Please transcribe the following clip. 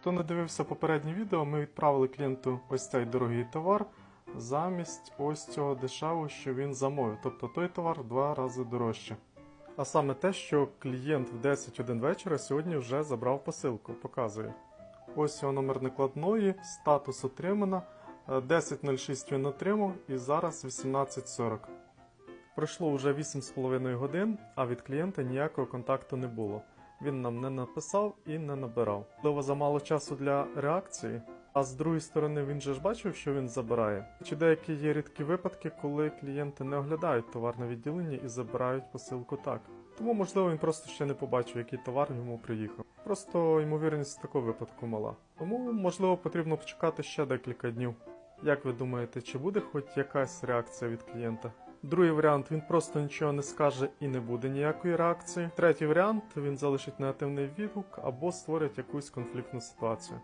Хто не дивився попереднє відео, ми відправили клієнту ось цей дорогий товар замість ось цього дешевого, що він замовив. Тобто той товар в два рази дорожче. А саме те, що клієнт в 10.1 вечора сьогодні вже забрав посилку, показує. Ось його номер накладної, статус отримано. Е, 10.06 він отримав і зараз 18.40. Пройшло вже 8,5 годин, а від клієнта ніякого контакту не було. Він нам не написав і не набирав. Можливо, замало часу для реакції. А з другої сторони, він же ж бачив, що він забирає. Чи деякі є рідкі випадки, коли клієнти не оглядають товарне відділення і забирають посилку так. Тому, можливо, він просто ще не побачив, який товар йому приїхав. Просто ймовірність такого випадку мала. Тому, можливо, потрібно почекати ще декілька днів. Як ви думаєте, чи буде хоч якась реакція від клієнта? Другий варіант він просто нічого не скаже і не буде ніякої реакції. Третій варіант він залишить негативний відгук або створить якусь конфліктну ситуацію.